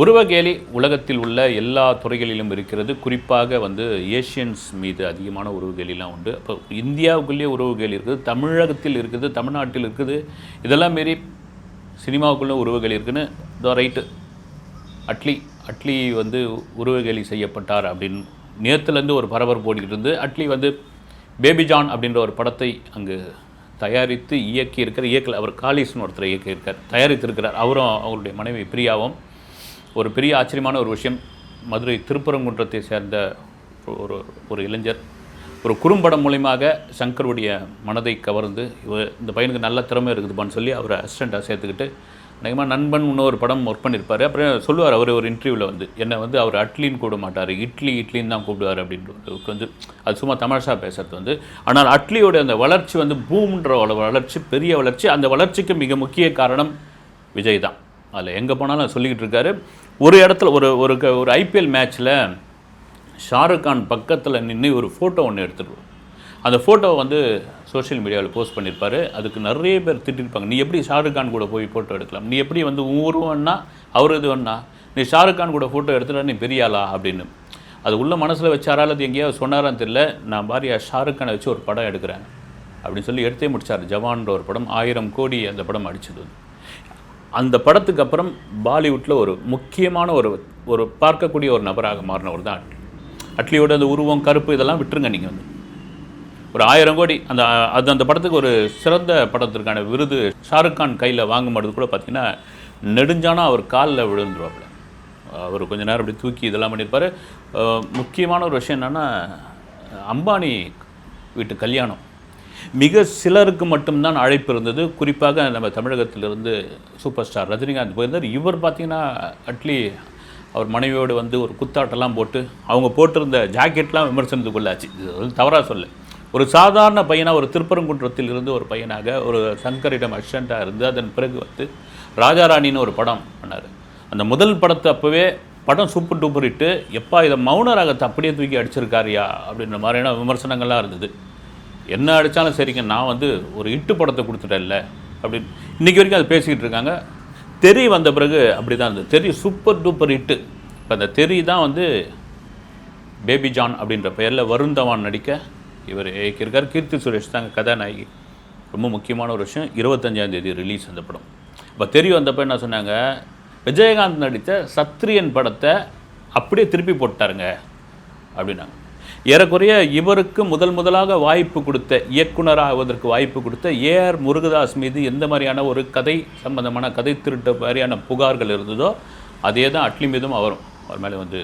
உருவகேலி உலகத்தில் உள்ள எல்லா துறைகளிலும் இருக்கிறது. குறிப்பாக வந்து ஏஷியன்ஸ் மீது அதிகமான உருவகேலிலாம் உண்டு. அப்போ இந்தியாவுக்குள்ளேயே உருவகேலி இருக்குது. தமிழகத்தில் இருக்குது. தமிழ்நாட்டில் இருக்குது. இதெல்லாம் மீறி சினிமாவுக்குள்ளே உருவகேலி இருக்குன்னு இதோ ரைட்டு. அட்லி அட்லி வந்து உருவகேலி செய்யப்பட்டார் அப்படின்னு நேற்றுலேருந்து ஒரு பரபரப்பு ஓடிக்கிட்டு இருந்து அட்லி வந்து பேபி ஜான் அப்படின்ற ஒரு படத்தை அங்கு தயாரித்து இயக்கி இருக்கிற இயக்கல அவர் காளிஸ்னு ஒருத்தர் இயக்கியிருக்கார். தயாரித்திருக்கிறார். அவரும் அவருடைய மனைவி பிரியாவும். ஒரு பெரிய ஆச்சரியமான ஒரு விஷயம். மதுரை திருப்பரங்குன்றத்தை சேர்ந்த ஒரு ஒரு இளைஞர். ஒரு குறும்படம் மூலியமாக சங்கருடைய மனதை கவர்ந்து இந்த பையனுக்கு நல்ல திறமை இருக்குதுப்பான்னு சொல்லி அவரை அசிஸ்டண்ட்டாக சேர்த்துக்கிட்டு அநேகமாக நண்பன் இன்னொரு படம் ஒர்க் பண்ணியிருப்பார் அப்புறம் சொல்லுவார் அவர் ஒரு இன்டர்வியூவில் வந்து என்னை வந்து அவர் அட்லின்னு கூப்பிட மாட்டார் இட்லி இட்லின்னு தான் கூப்பிடுவார் அப்படின்ட்டு வந்து அது சும்மா தமாஷா பேசுறது வந்து. ஆனால் அட்லியோட அந்த வளர்ச்சி வந்து பூம்ன்ற வளர்ச்சி பெரிய வளர்ச்சி அந்த வளர்ச்சிக்கு மிக முக்கிய காரணம் விஜய் தான். அதில் எங்கே போனாலும் சொல்லிக்கிட்டு இருக்காரு. ஒரு இடத்துல ஒரு ஒரு க- ஒரு ஐபிஎல் மேட்ச்சில் ஷாருக் கான் பக்கத்தில் நின்று ஒரு ஃபோட்டோ ஒன்று எடுத்துருவோம் அந்த ஃபோட்டோவை வந்து சோஷியல் மீடியாவில் போஸ்ட் பண்ணியிருப்பாரு அதுக்கு நிறைய பேர் திட்டிருப்பாங்க. நீ எப்படி ஷாருக் கான் கூட போய் ஃபோட்டோ எடுக்கலாம்? நீ எப்படி வந்து ஊர்வன்னா அவர் இது வேணா நீ ஷாருக் கான் கூட ஃபோட்டோ எடுத்துட்டா நீ பெரியாளா அப்படின்னு. அது உள்ள மனசில் வச்சாரா அல்லது எங்கேயாவது சொன்னாரான்னு தெரியல. நான் பாரியா ஷாருக் கானை வச்சு ஒரு படம் எடுக்கிறேன். அப்படின்னு சொல்லி எடுத்தே முடிச்சார். ஜவான்ற ஒரு படம். ஆயிரம் கோடி அந்த படம் அடிச்சது. அந்த படத்துக்கு அப்புறம் பாலிவுட்டில் ஒரு முக்கியமான ஒரு ஒரு பார்க்கக்கூடிய ஒரு நபராக மாறினவர் தான் அட்லி. அட்லியோட அந்த உருவம் கருப்பு இதெல்லாம் விட்டுருங்க நீங்கள் வந்து. ஒரு ஆயிரம் கோடி அந்த அது அந்த படத்துக்கு ஒரு சிறந்த படத்திற்கான விருது ஷாருக் கான் கையில் வாங்கும்போது கூட பார்த்தீங்கன்னா நெடுஞ்சானா அவர் காலில் விழுந்துருவாப்புல. அவர் கொஞ்ச நேரம் அப்படி தூக்கி இதெல்லாம் பண்ணியிருப்பார் முக்கியமான ஒரு விஷயம் என்னென்னா அம்பானி வீட்டு கல்யாணம். மிக சிலருக்கு மட்டும்தான் அழைப்பு இருந்தது. குறிப்பாக நம்ம தமிழகத்திலிருந்து சூப்பர் ஸ்டார் ரஜினிகாந்த் போயிருந்தார். இவர் பார்த்தீங்கன்னா அட்லி அவர் மனைவியோடு வந்து ஒரு குத்தாட்டெல்லாம் போட்டு அவங்க போட்டிருந்த ஜாக்கெட்லாம் விமர்சனத்துக்குள்ளாச்சு இது வந்து தவறாக சொல்ல. ஒரு சாதாரண பையனாக ஒரு திருப்பரங்குன்றத்தில் இருந்து ஒரு பையனாக ஒரு சங்கரிடம் அசிஸ்டண்ட்டாக இருந்து அதன் பிறகு வந்து ராஜாராணின்னு ஒரு படம் பண்ணார். அந்த முதல் படத்தை அப்போவே படம் சூப்பர் டூப்பர் இட்டு எப்பா இதை மௌன ராகத்தை அப்படியே தூக்கி அடிச்சிருக்காரியா அப்படின்ற மாதிரியான விமர்சனங்கள்லாம் இருந்தது. என்ன அடித்தாலும் சரிங்க நான் வந்து ஒரு இட்டு படத்தை கொடுத்துட்டேன்ல அப்படின்னு. இன்றைக்கி வரைக்கும் அது பேசிக்கிட்டு இருக்காங்க. தெரி வந்த பிறகு அப்படி தான் இருந்தது. தெரி சூப்பர் டூப்பர் ஹிட்டு இப்போ அந்த தெரி தான் வந்து பேபி ஜான் அப்படின்ற பெயரில் வருந்தவான் நடிக்க இவர் இயக்கியிருக்கார். கீர்த்தி சுரேஷ் தாங்க கதாநாயகி. ரொம்ப முக்கியமான ஒரு விஷயம். இருபத்தஞ்சாந்தேதி ரிலீஸ் அந்த படம். இப்போ தெரி வந்தப்போ என்ன சொன்னாங்க? விஜயகாந்த் நடித்த சத்ரியன் படத்தை அப்படியே திருப்பி போட்டாருங்க அப்படின்னாங்க. ஏறக்குறைய இவருக்கு முதல் முதலாக வாய்ப்பு கொடுத்த இயக்குனராகுவதற்கு வாய்ப்பு கொடுத்த ஏஆர் முருகதாஸ் மீது எந்த மாதிரியான ஒரு கதை சம்பந்தமான கதை திருட்டு மாதிரியான புகார்கள் இருந்ததோ அதே தான் அட்லி மீதும் அவரும் அவர் மேலே வந்து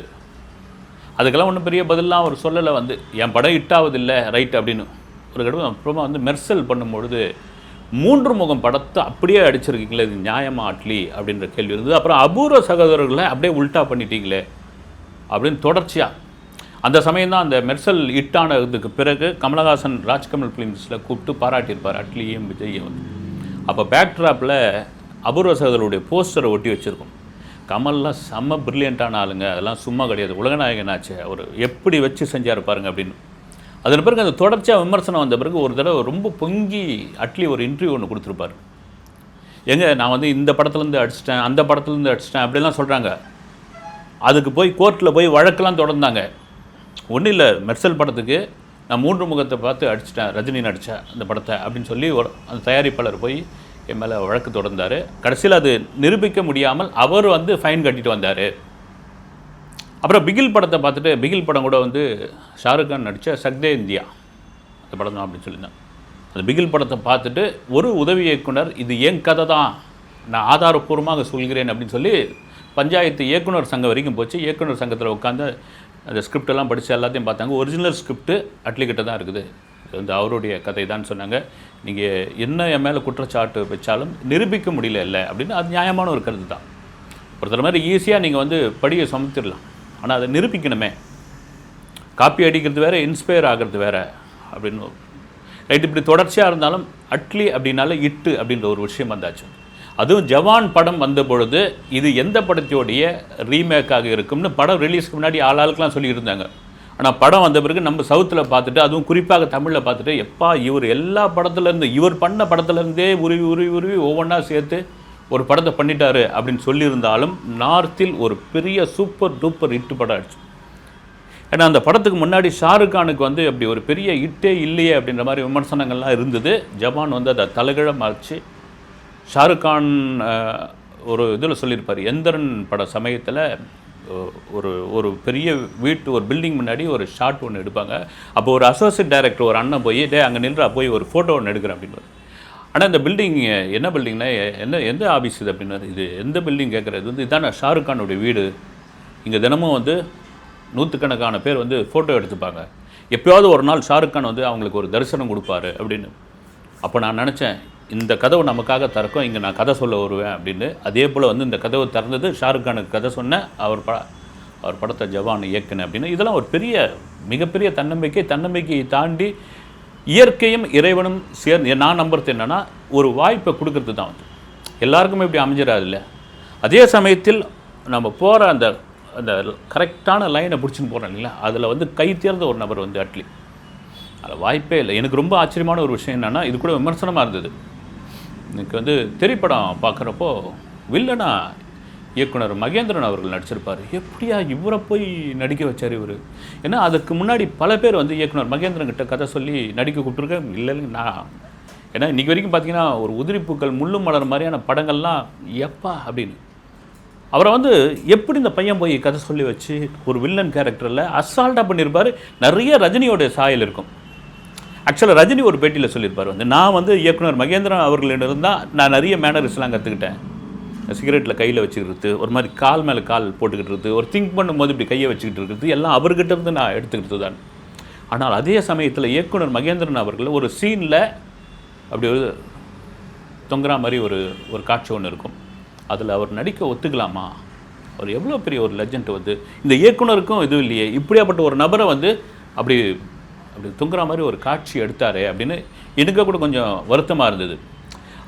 அதுக்கெல்லாம் ஒன்றும் பெரிய பதிலாம் அவர் சொல்லலை வந்து என் படம் இட்டாவதில்லை ரைட் அப்படின்னு. ஒரு கடவுள் அப்புறமா வந்து மெர்சல் பண்ணும்பொழுது மூன்று முகம் படத்தை அப்படியே அடிச்சிருக்கீங்களே இது நியாயமா அட்லி? அப்படின்ற கேள்வி இருந்தது. அப்புறம் அபூர்வ சகோதரர்களை அப்படியே உல்டா பண்ணிட்டீங்களே அப்படின்னு தொடர்ச்சியாக அந்த சமயம் தான் அந்த மெர்சல் ஹிட்டானதுக்கு பிறகு கமலஹாசன் ராஜ்கமல் ஃபிலிம்ஸில் கூப்பிட்டு பாராட்டியிருப்பார் அட்லியும் விஜயும் வந்து. அப்போ பேக்ட்ராப்பில் அபூர்வ சகோதரருடைய போஸ்டரை ஒட்டி வச்சுருக்கோம். கமல்லாம் செம்ம பிரில்லியண்ட்டான ஆளுங்க. அதெல்லாம் சும்மா கிடையாது. உலகநாயகன் ஆச்சு. அவர் எப்படி வச்சு செஞ்சார் பாருங்க அப்படின்னு. அதன் பிறகு அந்த தொடர்ச்சியாக விமர்சனம் வந்த பிறகு ஒரு தடவை ரொம்ப பொங்கி அட்லி ஒரு இன்டர்வியூ ஒன்று கொடுத்துருப்பாரு. எங்க? நான் வந்து இந்த படத்துலேருந்து அடிச்சிட்டேன் அந்த படத்துலேருந்து அடிச்சிட்டேன் அப்படிலாம் சொல்கிறாங்க அதுக்கு போய் கோர்ட்டில் போய் வழக்கெல்லாம் தொடர்ந்தாங்க. ஒன்றும் இல்லை மெர்சல் படத்துக்கு நான் மூன்று முகத்தை பார்த்து அடிச்சிட்டேன் ரஜினி நடித்தேன் அந்த படத்தை அப்படின்னு சொல்லி ஒரு அந்த தயாரிப்பாளர் போய் என் மேலே வழக்கு தொடர்ந்தார். கடைசியில் அது நிரூபிக்க முடியாமல் அவர் வந்து ஃபைன் கட்டிட்டு வந்தார். அப்புறம் பிகில் படத்தை பார்த்துட்டு பிகில் படம் கூட வந்து ஷாருக் கான் நடித்த சக்தே இந்தியா அந்த படம் தான் அப்படின்னு சொல்லியிருந்தேன். அந்த பிகில் படத்தை பார்த்துட்டு ஒரு உதவி இயக்குனர் இது என் கதை தான் நான் ஆதாரப்பூர்வமாக சொல்கிறேன் அப்படின்னு சொல்லி பஞ்சாயத்து இயக்குனர் சங்கம் வரைக்கும் போச்சு. இயக்குனர் சங்கத்தில் உட்காந்து அந்த ஸ்கிரிப்டெல்லாம் படித்து எல்லாத்தையும் பார்த்தாங்க. ஒரிஜினல் ஸ்கிரிப்ட் அட்லிக்கிட்ட தான் இருக்குது. இது வந்து அவருடைய கதை தான் சொன்னாங்க. நீங்கள் என்ன என் மேலே குற்றச்சாட்டு வச்சாலும் நிரூபிக்க முடியல இல்லை அப்படின்னு அது நியாயமான ஒரு கருத்து தான். ஒருத்தர் மாதிரி ஈஸியாக நீங்கள் வந்து படியை சமைச்சிடலாம் ஆனால் அதை நிரூபிக்கணுமே. காப்பி அடிக்கிறது வேற இன்ஸ்பயர் ஆகிறது வேறு அப்படின்னு. ரைட் இப்படி தொடர்ச்சியாக இருந்தாலும் அட்லி அப்படின்னால இட்டு அப்படின்ற ஒரு விஷயம் வந்தாச்சு. அதுவும் ஜவான் படம் வந்த பொழுது இது எந்த படத்தோடைய ரீமேக்காக இருக்கும்னு படம் ரிலீஸ்க்கு முன்னாடி ஆள் ஆளுக்கெலாம் சொல்லியிருந்தாங்க. ஆனால் படம் வந்த பிறகு நம்ம சவுத்தில் பார்த்துட்டு அதுவும் குறிப்பாக தமிழில் பார்த்துட்டு எப்பா இவர் எல்லா படத்துலேருந்து இவர் பண்ண படத்துலேருந்தே உருவி உருவி உருவி ஒவ்வொன்றா சேர்த்து ஒரு படத்தை பண்ணிட்டாரு அப்படின்னு சொல்லியிருந்தாலும் நார்த்தில் ஒரு பெரிய சூப்பர் டூப்பர் ஹிட் படம் ஆயிடுச்சு. ஏன்னா அந்த படத்துக்கு முன்னாடி ஷாருக் கானுக்கு வந்து அப்படி ஒரு பெரிய ஹிட்டே இல்லையே அப்படின்ற மாதிரி விமர்சனங்கள்லாம் இருந்தது. ஜவான் வந்து அதை தலைகிழமாச்சு. ஷாருக் கான் ஒரு இதில் சொல்லியிருப்பார் எந்திரன் பட சமயத்தில் ஒரு ஒரு பெரிய வீட்டு ஒரு பில்டிங் முன்னாடி ஒரு ஷாட் ஒன்று எடுப்பாங்க. அப்போ ஒரு அசோசியேட் டைரக்டர் ஒரு அண்ணன் போய் டே அங்கே நின்றா போய் ஒரு ஃபோட்டோ ஒன்று எடுக்கிறேன் அப்படின்னு ஆனால் இந்த பில்டிங் என்ன பில்டிங்னா என்ன எந்த ஆஃபீஸ் இது அப்படின்னா இது எந்த பில்டிங் கேட்குறது வந்து இதான் ஷாருக் கானுடைய வீடு. இங்கே தினமும் வந்து நூற்றுக்கணக்கான பேர் வந்து ஃபோட்டோ எடுத்துப்பாங்க. எப்பயாவது ஒரு நாள் ஷாருக் கான் வந்து அவங்களுக்கு ஒரு தரிசனம் கொடுப்பாரு அப்படின்னு. அப்போ நான் நினச்சேன் இந்த கதவு நமக்காக திறக்கும் இங்கே நான் கதை சொல்ல வருவேன் அப்படின்னு. அதே போல் வந்து இந்த கதவு திறந்தது ஷாருக் கானுக்கு கதை சொன்னேன் அவர் பட அவர் படத்தை ஜவான் இயக்குனேன் அப்படின்னு. இதெல்லாம் ஒரு பெரிய மிகப்பெரிய தன்னம்பிக்கை தன்னம்பிக்கையை தாண்டி இயற்கையும் இறைவனும் சேர்ந்து நான் நம்புறது என்னன்னா ஒரு வாய்ப்பை கொடுக்கறது தான் வந்து எல்லாருக்குமே இப்படி அமைஞ்சிடாது இல்லை. அதே சமயத்தில் நம்ம போகிற அந்த அந்த கரெக்டான லைனை பிடிச்சின்னு போகிறோம் இல்லைங்களா? அதில் வந்து கை தேர்ந்த ஒரு நபர் வந்து அட்லி. அதில் வாய்ப்பே இல்லை. எனக்கு ரொம்ப ஆச்சரியமான ஒரு விஷயம் என்னென்னா இது கூட விமர்சனமாக இருந்தது. எனக்கு வந்து திரைப்படம் பார்க்குறப்போ வில்லனா இயக்குனர் மகேந்திரன் அவர்கள் நடிச்சிருப்பார். எப்படியா இவரை போய் நடிக்க வச்சார் இவர்? ஏன்னா அதுக்கு முன்னாடி பல பேர் வந்து இயக்குனர் மகேந்திரன் கிட்ட கதை சொல்லி நடிக்க கூப்பிட்டுருக்கேன் இல்லைன்னு நான் ஏன்னா இன்றைக்கி வரைக்கும் பார்த்தீங்கன்னா ஒரு உதிரிப்பூக்கள் முள்ளும் மலர் மாதிரியான படங்கள்லாம் எப்பா அப்படின்னு. அவரை வந்து எப்படி இந்த பையன் போய் கதை சொல்லி வச்சு ஒரு வில்லன் கேரக்டரில் அசால்ட்டாக பண்ணியிருப்பார் நிறைய ரஜினியோடைய சாயல் இருக்கும். ஆக்சுவலாக ரஜினி ஒரு பேட்டியில் சொல்லியிருப்பார் வந்து நான் வந்து இயக்குனர் மகேந்திரன் அவர்களிடம் தான் நான் நிறைய மேனரிஸ்லாம் கற்றுக்கிட்டேன் சிகரெட்டில் கையில் வச்சுக்கிறது ஒரு மாதிரி கால் மேலே கால் போட்டுக்கிட்டு இருக்குது ஒரு திங்க் பண்ணும்போது இப்படி கையை வச்சுக்கிட்டு இருக்கிறது எல்லாம் அவர்கிட்ட இருந்து நான் எடுத்துக்கிட்டு தான். ஆனால் அதே சமயத்தில் இயக்குனர் மகேந்திரன் அவர்கள் ஒரு சீனில் அப்படி ஒரு தொங்குற மாதிரி ஒரு ஒரு காட்சி ஒன்று இருக்கும். அதில் அவர் நடிக்க ஒத்துக்கலாமா? அவர் எவ்வளோ பெரிய ஒரு லெஜண்ட் வந்து இந்த இயக்குனருக்கும் இதுவும் இல்லையே இப்படியாப்பட்ட ஒரு நபரை வந்து அப்படி அப்படி தொங்குற மாதிரி ஒரு காட்சி எடுத்தார் அப்படின்னு எனக்கு கூட கொஞ்சம் வருத்தமாக இருந்தது.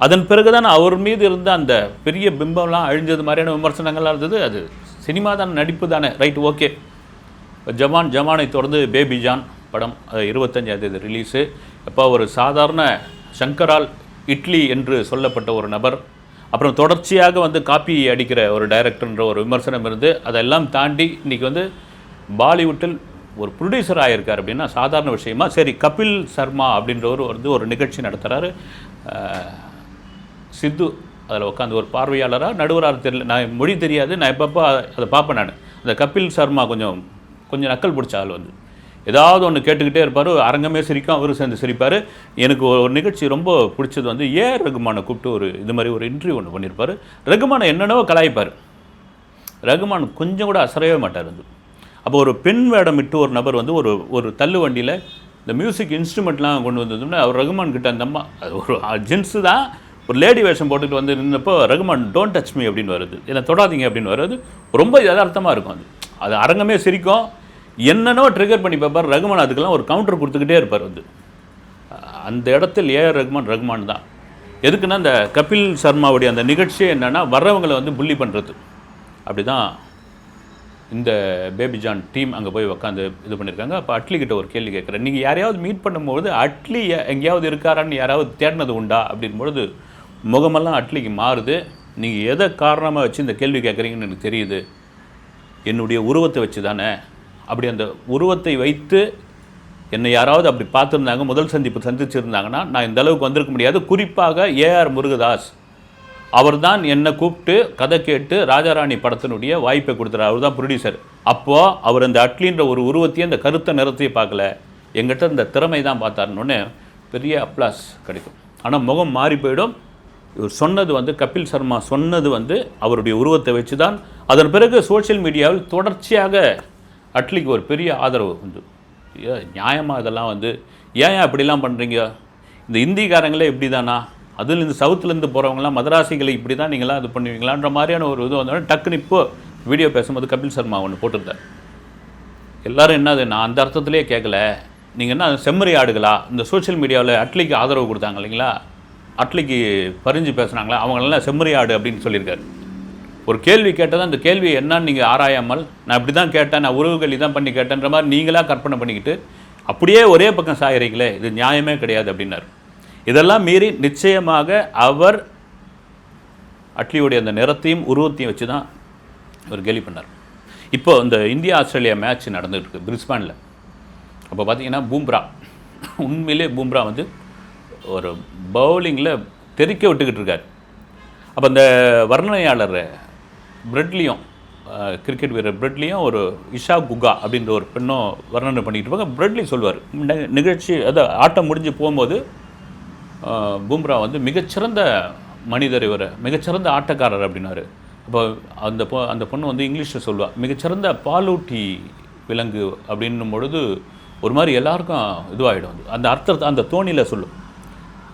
அதன் பிறகு தான் அவர் மீது இருந்த அந்த பெரிய பிம்பம்லாம் அழிஞ்சது மாதிரியான விமர்சனங்கள்லாம் இருந்தது. அது சினிமா தான் நடிப்பு தானே. ரைட் ஓகே ஜவான் ஜவானை தொடர்ந்து பேபி ஜான் படம் அது ரிலீஸு இப்போ ஒரு சாதாரண சங்கரால் இட்லி என்று சொல்லப்பட்ட ஒரு நபர். அப்புறம் தொடர்ச்சியாக வந்து காப்பி அடிக்கிற ஒரு டைரக்டர்ன்ற ஒரு விமர்சனம் இருந்து அதெல்லாம் தாண்டி இன்றைக்கி வந்து பாலிவுட்டில் ஒரு ப்ரொடியூசர் ஆகியிருக்கார் அப்படின்னா சாதாரண விஷயமா சரி கபில் சர்மா அப்படின்றவர் வந்து ஒரு நிகழ்ச்சி நடத்துகிறாரு சித்து அதில் உட்காந்து ஒரு பார்வையாளராக நடுவராக தெரியல நான் மொழி தெரியாது நான் எப்பப்போ அதை பார்ப்பேன் நான். அந்த கபில் சர்மா கொஞ்சம் கொஞ்சம் நக்கல் பிடிச்ச ஆள் வந்து. ஏதாவது ஒன்று கேட்டுக்கிட்டே இருப்பார் அரங்கமே சிரிக்கும் அவரும் சேர்ந்து சிரிப்பார். எனக்கு ஒரு நிகழ்ச்சி ரொம்ப பிடிச்சது வந்து ஏ ரகுமானை கூப்பிட்டு ஒரு இது மாதிரி ஒரு இன்டர்வியூ ஒன்று பண்ணியிருப்பார் ரகுமானை என்னென்னவோ கலாய்ப்பார். ரகுமான் கொஞ்சம் கூட அசரவே மாட்டார் வந்து. அப்போ ஒரு பெண் வேடம் இட்டு ஒரு நபர் வந்து ஒரு ஒரு தள்ளு வண்டியில் இந்த மியூசிக் இன்ஸ்ட்ருமெண்ட்லாம் கொண்டு வந்ததுன்னா அவர் ரகுமான் கிட்ட அந்த அம்மா அது ஒரு ஜென்ஸு தான். ஒரு லேடி வேஷம் போட்டுக்கிட்டு வந்து நின்றப்போ ரகுமான் டோன்ட் டச் மீ அப்படின்னு வருது. என்னை தொடாதீங்க அப்படின்னு வருது. ரொம்ப யதார்த்தமாக இருக்கும் அது. அது அரங்கமே சிரிக்கும். என்னென்னோ ட்ரிகர் பண்ணி பார்ப்பார். ரகுமான் அதுக்கெல்லாம் ஒரு கவுண்டர் கொடுத்துக்கிட்டே இருப்பார் வந்து. அந்த இடத்தில் ஏஆர் ரகுமான் ரகுமான் தான். எதுக்குன்னா இந்த கபில் சர்மாவுடைய அந்த நிகழ்ச்சியே என்னென்னா வர்றவங்களை வந்து புள்ளி பண்ணுறது அப்படி தான் இந்த பேபி ஜான் டீம் அங்கே போய் உட்காந்து இது பண்ணியிருக்காங்க அப்போ அட்லி கிட்ட ஒரு கேள்வி கேட்குறேன். நீங்கள் யாரையாவது மீட் பண்ணும்போது அட்லி எங்கேயாவது இருக்காரான்னு யாராவது தேடினது உண்டா? அப்படின்பொழுது முகமெல்லாம் அட்லிக்கு மாறுது. நீங்கள் எதை காரணமாக வச்சு இந்த கேள்வி கேட்குறீங்கன்னு எனக்கு தெரியுது. என்னுடைய உருவத்தை வச்சு தானே அப்படி அந்த உருவத்தை வைத்து என்னை யாராவது அப்படி பார்த்துருந்தாங்க முதல் சந்திப்பு சந்திச்சிருந்தாங்கன்னா நான் இந்த அளவுக்கு வந்திருக்க முடியாது. குறிப்பாக ஏஆர் முருகதாஸ். அவர் தான் என்னை கூப்பிட்டு கதை கேட்டு ராஜாராணி படத்தினுடைய வாய்ப்பை கொடுத்தாரு அவர் தான் ப்ரொடியூசர் அப்போது அவர் அந்த அட்லின்ற ஒரு உருவத்தையும் அந்த கருத்தை நிறத்தையும் பார்க்கல. எங்கிட்ட இந்த திறமை தான் பார்த்தாருன்னு பெரிய அப்ளாஸ் கிடைக்கும். ஆனால் முகம் மாறி போயிடும். இவர் சொன்னது வந்து கபில் சர்மா சொன்னது வந்து அவருடைய உருவத்தை வச்சு தான் அதன் பிறகு சோஷியல் மீடியாவில் தொடர்ச்சியாக அட்லிக்கு ஒரு பெரிய ஆதரவு உண்டு நியாயமாக இதெல்லாம் வந்து ஏன் ஏன் அப்படிலாம் பண்ணுறீங்க இந்த இந்திக்காரங்களே இப்படி தானா அதில் இந்த சவுத்துலேருந்து போகிறவங்களாம் மதராசிகளை இப்படி தான் நீங்களாம் இது பண்ணுவீங்களான்ற மாதிரியான ஒரு இது வந்தோடனே டக்குன்னு இப்போ வீடியோ பேசும்போது கபில் சர்மா ஒன்று போட்டிருந்தார். எல்லாரும் என்னது நான் அந்த அர்த்தத்திலே கேட்கல நீங்கள் என்ன செம்மறி ஆடுகளா? இந்த சோஷியல் மீடியாவில் அட்லிக்கு ஆதரவு கொடுத்தாங்க இல்லைங்களா? அட்லிக்கு பறிஞ்சு பேசுனாங்களா? அவங்களெல்லாம் செம்மறி ஆடு அப்படின்னு சொல்லியிருக்காரு. ஒரு கேள்வி கேட்டதான் அந்த கேள்வி என்னன்னு நீங்கள் ஆராயாமல் நான் இப்படி தான் கேட்டேன் நான் உறவுகள் இதான் பண்ணி கேட்டேன்ற மாதிரி நீங்களாக கற்பனை பண்ணிக்கிட்டு அப்படியே ஒரே பக்கம் சாயிறீங்களே இது நியாயமே கிடையாது அப்படின்னாரு. இதெல்லாம் மீறி நிச்சயமாக அவர் அட்லியுடைய அந்த நிறத்தையும் உருவத்தையும் வச்சு தான் அவர் கேலி பண்ணார். இப்போ இந்த இந்தியா ஆஸ்திரேலியா மேட்ச் நடந்துகிட்டு இருக்கு பிரிஸ்பானில். அப்போ பார்த்தீங்கன்னா பூம்ரா. உண்மையிலே பூம்ரா வந்து ஒரு பவுலிங்கில் தெறிக்க விட்டுக்கிட்டு இருக்கார். அப்போ இந்த வர்ணனையாளர் பிரெட்லியும் கிரிக்கெட் வீரர் பிரெட்லியும் ஒரு இஷா குகா அப்படின்ற ஒரு பெண்ணும் வர்ணனை பண்ணிக்கிட்டு இருப்பாங்க. பிரெட்லி சொல்வார் நிகழ்ச்சி அதாவது ஆட்டம் முடிஞ்சு போகும்போது பூம்ரா வந்து மிகச்சிறந்த மனிதர் இவர். மிகச்சிறந்த ஆட்டக்காரர் அப்படின்னாரு. அப்போ அந்த பொ அந்த பொண்ணு வந்து இங்கிலீஷில் சொல்லுவாள் மிகச்சிறந்த பாலூட்டி விலங்கு அப்படின்னும் பொழுது ஒரு மாதிரி எல்லாருக்கும் இதுவாகிடும் அந்த அர்த்தத்தை அந்த தோணியில் சொல்லும்.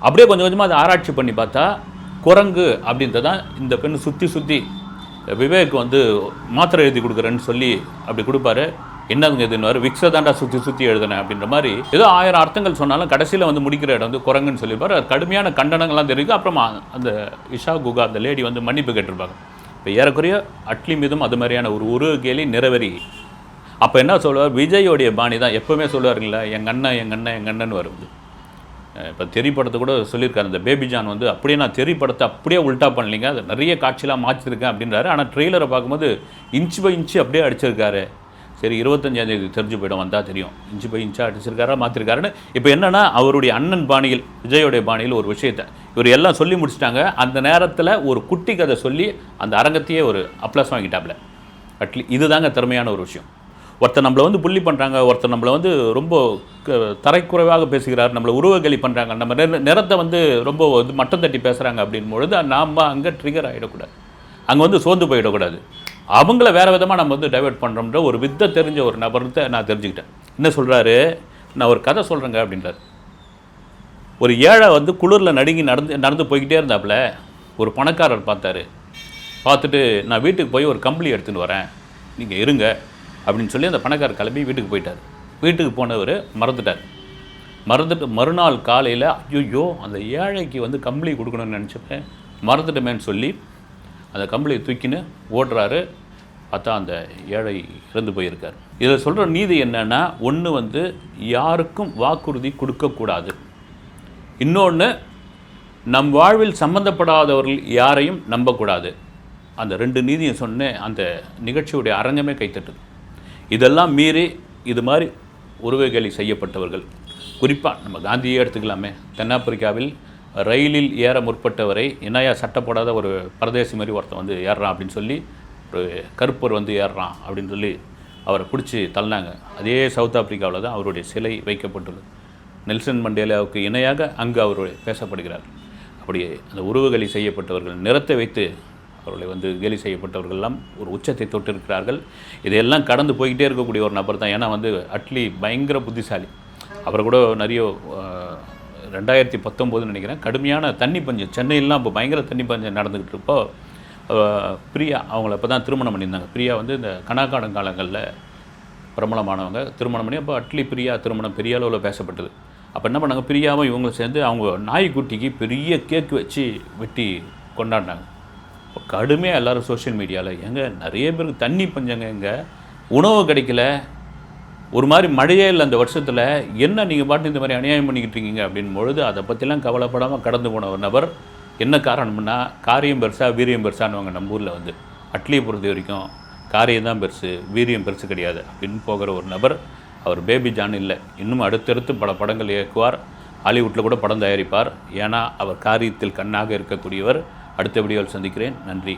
அப்படியே கொஞ்சம் கொஞ்சமாக அதை ஆராய்ச்சி பண்ணி பார்த்தா குரங்கு அப்படின்றதான் இந்த பெண் சுற்றி சுற்றி விவேக் வந்து மாத்திரை எழுதி கொடுக்குறேன்னு சொல்லி அப்படி கொடுப்பாரு. என்னதுங்க இதுன்னு விக்ஸை தாண்டா சுற்றி சுற்றி எழுதுனேன் அப்படின்ற மாதிரி ஏதோ ஆயிரம் அர்த்தங்கள் சொன்னாலும் கடைசியில் வந்து முடிக்கிற இடம் வந்து குரங்குன்னு சொல்லியிருப்பார் அது கடுமையான கண்டனங்கள்லாம் தெரிவிக்கும். அப்புறமா அந்த இஷா குகா அந்த லேடி வந்து மன்னிப்பு கேட்டிருப்பாங்க. இப்போ ஏறக்குறைய அட்லி மீதும் அது மாதிரியான ஒரு உருவ கேலி நிறைவேறி. அப்போ என்ன சொல்லுவார்? விஜயோடைய பாணி தான் எப்போவுமே சொல்லுவாருங்களா எங்கள் அண்ணன் எங்கள் அண்ணன் எங்கள் அண்ணன் வருது இப்போ தெரி படத்தை கூட சொல்லியிருக்காரு. அந்த பேபி ஜான் வந்து அப்படியே நான் தெரி படத்தை அப்படியே உல்டா பண்ணலீங்க. அது நிறைய காட்சியெலாம் மாற்றிருக்கேன் அப்படின்றாரு. ஆனால் ட்ரெய்லரை பார்க்கும்போது இன்ச் பை இன்ச்சு அப்படியே அடிச்சிருக்காரு. சரி இருபத்தஞ்சாந்தேதி தெரிஞ்சு போயிடும் வந்தால் தெரியும். இன்ச்சு போய் இன்ச்சாக அடிச்சிருக்காரா மாற்றிருக்காருன்னு இப்போ என்னென்னா அவருடைய அண்ணன் பாணியில் விஜயோடைய பாணியில் ஒரு விஷயத்தை. இவர் எல்லாம் சொல்லி முடிச்சிட்டாங்க. அந்த நேரத்தில் ஒரு குட்டி கதை சொல்லி அந்த அரங்கத்தையே ஒரு அப்ளஸ் வாங்கிட்டாப்ல. அட்லி இதுதாங்க திறமையான ஒரு விஷயம். ஒருத்தர் நம்மளை வந்து புள்ளி பண்ணுறாங்க ஒருத்தர் நம்மளை வந்து ரொம்ப க- தரைக்குறைவாக பேசுகிறார் நம்மளை உருவகலி பண்ணுறாங்க நம்ம நிறத்தை வந்து ரொம்ப வந்து மட்டம் தட்டி பேசுகிறாங்க அப்படின் பொழுது நாம் அங்கே ட்ரிகர் ஆகிடக்கூடாது அங்கே வந்து சோர்ந்து போயிடக்கூடாது. அவங்கள வேறு விதமாக நம்ம வந்து டைவர்ட் பண்ணுறோம்ன்ற ஒரு வித்தை தெரிஞ்ச ஒரு நபர்த்தை நான் தெரிஞ்சுக்கிட்டேன். என்ன சொல்கிறாரு நான் ஒரு கதை சொல்கிறேங்க அப்படின்றார். ஒரு ஏழை வந்து குளிரில் நடுங்கி நடந்து நடந்து போய்கிட்டே இருந்தாப்புல ஒரு பணக்காரர் பார்த்தாரு. பார்த்துட்டு நான் வீட்டுக்கு போய் ஒரு கம்பளி எடுத்துன்னு வரேன். நீங்கள் இருங்க. அப்படின்னு சொல்லி அந்த பணக்காரர் கிளம்பி வீட்டுக்கு போயிட்டார். வீட்டுக்கு போனவர் மறந்துட்டார். மறந்துட்டு மறுநாள் காலையில் ஐயோ அந்த ஏழைக்கு வந்து கம்பளி கொடுக்கணும்னு நினச்சிப்பேன் மறந்துட்டமேன்னு சொல்லி அந்த கம்பளியை தூக்கின்னு ஓடுறாரு. பார்த்தா அந்த ஏழை இறந்து போயிருக்கார். இதில் சொல்கிற நீதி என்னென்னா ஒன்று வந்து யாருக்கும் வாக்குறுதி கொடுக்கக்கூடாது. இன்னொன்று நம் வாழ்வில் சம்பந்தப்படாதவர்கள் யாரையும் நம்பக்கூடாது. அந்த ரெண்டு நீதியும் சொன்னேன் அந்த நிகழ்ச்சியுடைய அரங்கமே கைத்தட்டுது இதெல்லாம் மீறி இது மாதிரி உருவகேலி செய்யப்பட்டவர்கள். குறிப்பாக நம்ம காந்தியை எடுத்துக்கலாமே. தென்னாப்பிரிக்காவில் ரயிலில் ஏற முற்பட்டவரை இணையா சட்டப்படாத ஒரு பரதேசி மாதிரி ஒருத்தன் வந்து ஏறுறான் அப்படின்னு சொல்லி ஒரு கருப்பர் வந்து ஏறுறான் அப்படின்னு சொல்லி அவரை பிடிச்சி தள்ளினாங்க. அதே சவுத் ஆப்பிரிக்காவில் தான் அவருடைய சிலை வைக்கப்பட்டுள்ளது. நெல்சன் மண்டேலாவுக்கு இணையாக அங்கு அவர் பேசப்படுகிறார். அப்படி அந்த உருவகலி செய்யப்பட்டவர்கள் நிறத்தை வைத்து அவர்களை வந்து கேலி செய்யப்பட்டவர்கள் எல்லாம் ஒரு உச்சத்தை தொட்டிருக்கிறார்கள். இதையெல்லாம் கடந்து போய்கிட்டே இருக்கக்கூடிய ஒரு நபர் தான். ஏன்னா வந்து அட்லி பயங்கர புத்திசாலி. அவர் கூட நிறைய ரெண்டாயிரத்தி பத்தொம்போதுன்னு நினைக்கிறேன். கடுமையான தண்ணி பஞ்சம் சென்னையிலாம் இப்போ பயங்கர தண்ணி பஞ்சம் நடந்துக்கிட்டு இருப்போ பிரியா அவங்கள இப்போ தான் திருமணம் பண்ணியிருந்தாங்க. பிரியா வந்து இந்த கணக்காடன் காலங்களில் பிரபலமானவங்க. திருமணம் பண்ணி அப்போ அட்லி பிரியா திருமணம் பெரிய அளவில் பேசப்பட்டது. அப்போ என்ன பண்ணாங்க? பிரியாவும் இவங்களும் சேர்ந்து அவங்க நாய்க்குட்டிக்கு பெரிய கேக் வச்சு வெட்டி கொண்டாடினாங்க. இப்போ கடுமையாக எல்லாரும் சோஷியல் மீடியாவில் எங்கே நிறைய பேருக்கு தண்ணி பஞ்சங்க எங்கே உணவு கிடைக்கல ஒரு மாதிரி மழையே இல்லை அந்த வருஷத்தில். என்ன நீங்கள் பாட்டு இந்த மாதிரி அநியாயம் பண்ணிக்கிட்டு இருக்கீங்க அப்படின்னு பொழுது அதை பற்றிலாம் கவலைப்படாமல் கடந்து போன ஒரு நபர் என்ன காரணம்னா காரியம் பெருசா வீரியம் பெருசான்னுவாங்க நம்ம ஊரில் வந்து. அட்லியை பொறுத்த வரைக்கும் காரியம் தான் பெருசு வீரியம் பெருசு கிடையாது அப்படின்னு போகிற ஒரு நபர் அவர் பேபி ஜான் இல்லை. இன்னும் அடுத்தடுத்து பல படங்கள் இயக்குவார். ஹாலிவுட்டில் கூட படம் தயாரிப்பார். ஏன்னா அவர் காரியத்தில் கண்ணாக இருக்கக்கூடியவர். அடுத்த வீடியோவில் சந்திக்கிறேன். நன்றி.